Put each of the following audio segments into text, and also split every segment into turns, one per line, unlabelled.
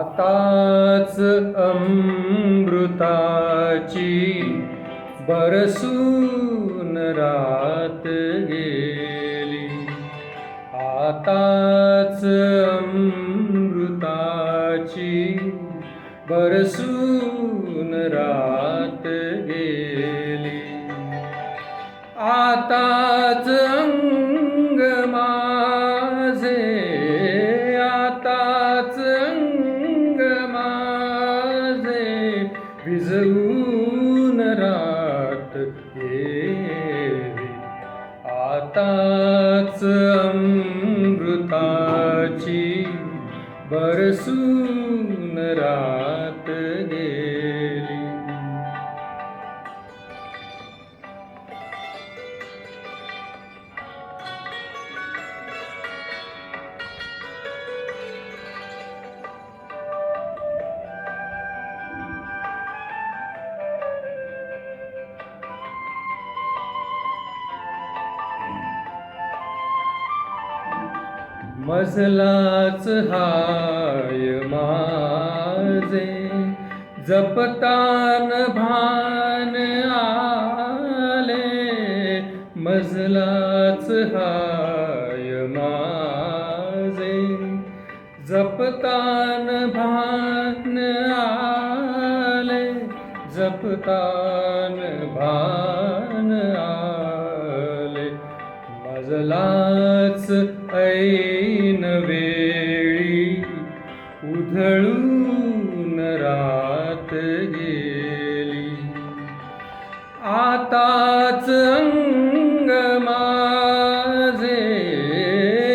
आताच अमृताची बरसून रात गेली. आताच अमृताची बरसून रात गेली. आताच अमृताची बरसून रात गेली मजलाच हाय माझे जपतान भान आले मजलाच हाय माझे जपतान भान आले जपतान भान आले मजलाच ऐन वेळी उधळून रात गेली. आताच अंग माझे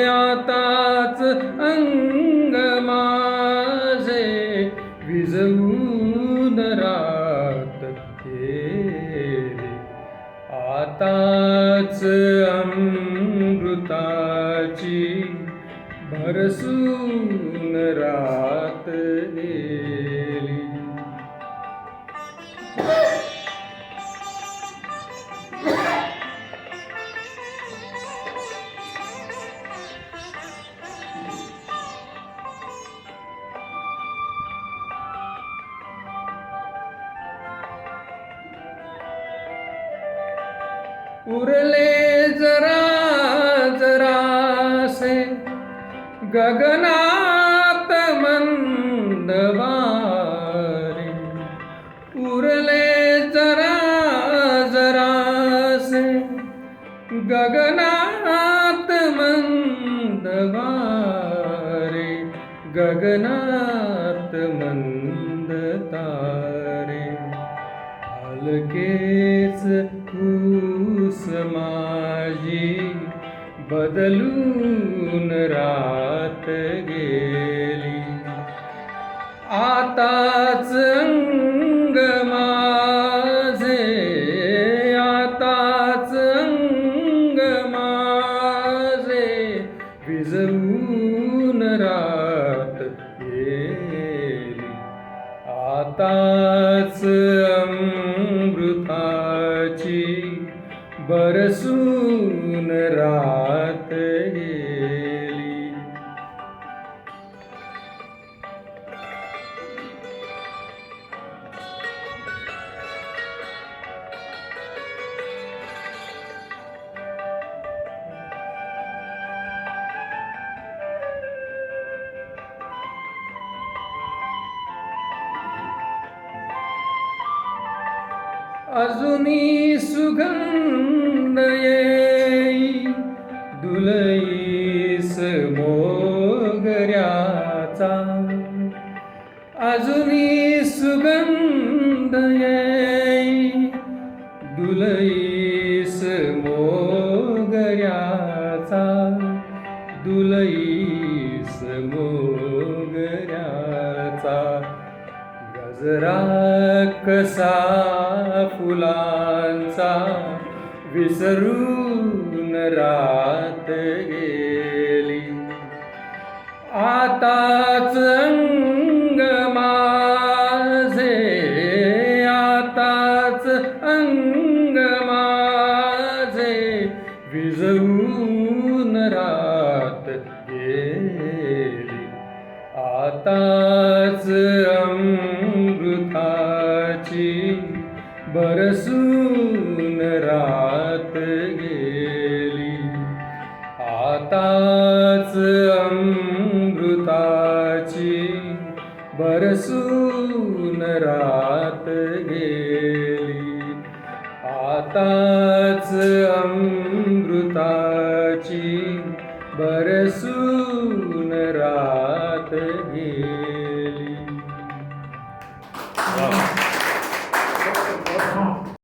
आताच अंग माझे विजवून रात गेली. आताच भरसून रात गेली उरले जरा गगनात मंदवारे उरले जरा जरासे गगनात मंदवारे गगनात मंद तारे हलकेच कूस बदलून रात गेली. आताच अंग माझे आताच अंग माझे विजलून रात गेली. आताच बरसून रात अजुनी सुगंध येई दुलईस मोगऱ्याचा. अजुनी सुगंध येई दुलईस मोगऱ्याचा. दुलईस मोगऱ्याचा. गजरा कसा फुलांचा विसरून रात गेली. आताच अंग माझे आताच अंग माझे विजवून रात गेली. आता बरसून रात गेली. आताच अमृताची बरसून रात गेली. आताच अमृताची बरसून